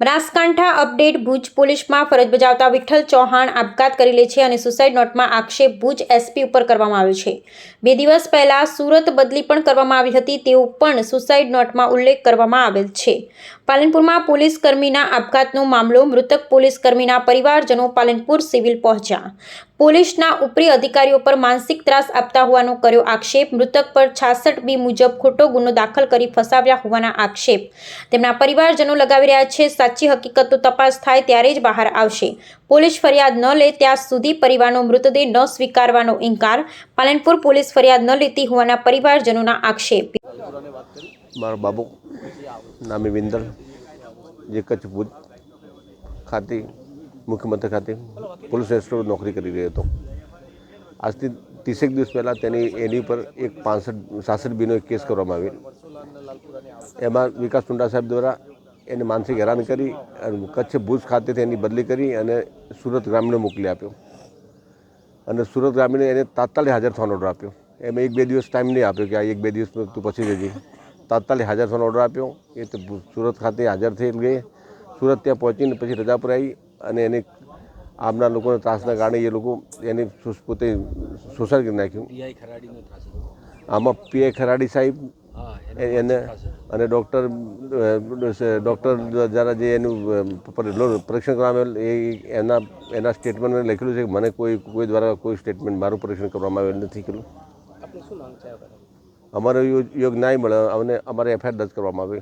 Banaskantha update Bhuj પોલીસમાં ફરજ બજાવતા વિઠ્ઠલ ચૌહાણ આપઘાત કરી લે છે અને સુસાઇડ નોટમાં આક્ષેપ ભુજ એસપી ઉપર કરવામાં આવ્યો છે. બે દિવસ પહેલા સુરત બદલી પણ કરવામાં આવી હતી તેવું પણ સુસાઇડ નોટમાં ઉલ્લેખ કરવામાં આવેલ છે. પાલનપુરમાં પોલીસ કર્મીના આપઘાતનો મામલો, મૃતક પોલીસ કર્મીના પરિવારજનો પાલનપુર સિવિલ પહોંચ્યા. પોલીસના ઉપરી અધિકારીઓ પર માનસિક ત્રાસ આપતા હોવાનો કર્યો આક્ષેપ, મૃતક પર છાસઠ બી મુજબ ખોટો ગુનો દાખલ કરી ફસાવ્યા હોવાના આક્ષેપ. તેમના પરિવારજનો લગાવી રહ્યા છે સાચી હકીકતો તપાસ થાય ત્યારે જ બહાર આવશે. પોલીસ ફરિયાદ ન લે ત્યાં સુધી પરિવારનો મૃતદેહ ન સ્વીકારવાનો ઇનકાર. પાલનપુર પોલીસ ફરિયાદ ન લેતી હોવાના પરિવારજનોના આક્ષેપ. મારો બાબુ, નામે વિંદર જે કચ્છ ભુજ ખાતે, મુખ્યમંત્રી ખાતે પોલીસ રેસ્ટોરન્ટ નોકરી કરી રહ્યો હતો. આજથી ત્રીસેક દિવસ પહેલાં તેની એની પર એક પાંસઠ, સાસઠ બીનો એક કેસ કરવામાં આવ્યો. એમાં વિકાસ ટુંડા સાહેબ દ્વારા એને માનસિક હેરાન કરી અને કચ્છ ભુજ ખાતેથી એની બદલી કરી અને સુરત ગ્રામીણને મોકલી આપ્યો. અને સુરત ગ્રામીણે એને તાત્કાલિક હાજર થવાનો ઓર્ડર આપ્યો. એમ એક બે દિવસ ટાઈમ નહીં આપ્યો કે આ એક બે દિવસમાં તું પછી જજે તાત્કાલિક હાજર થવાનો ઓર્ડર આપ્યો. એ તો સુરત ખાતે હાજર થઈ ગઈ. સુરત ત્યાં પહોંચીને પછી રજા પર આવી અને એને આમના લોકોના ત્રાસના કારણે એ લોકો એને પોતે સુસાઇડ કરી નાખ્યું આમાં પીઆઈ ખરાડી સાહેબ એને અને ડૉક્ટર ડૉક્ટર દ્વારા જે એનું પરીક્ષણ કરવામાં આવેલ એ એના એના સ્ટેટમેન્ટમાં લખેલું છે કે મને કોઈ કોઈ દ્વારા કોઈ સ્ટેટમેન્ટ મારું પરીક્ષણ કરવામાં આવેલું નથી આ અમારો યોગ ન્યાય મળે અમને અમારે એફઆઈઆર દર્જ કરવામાં આવે.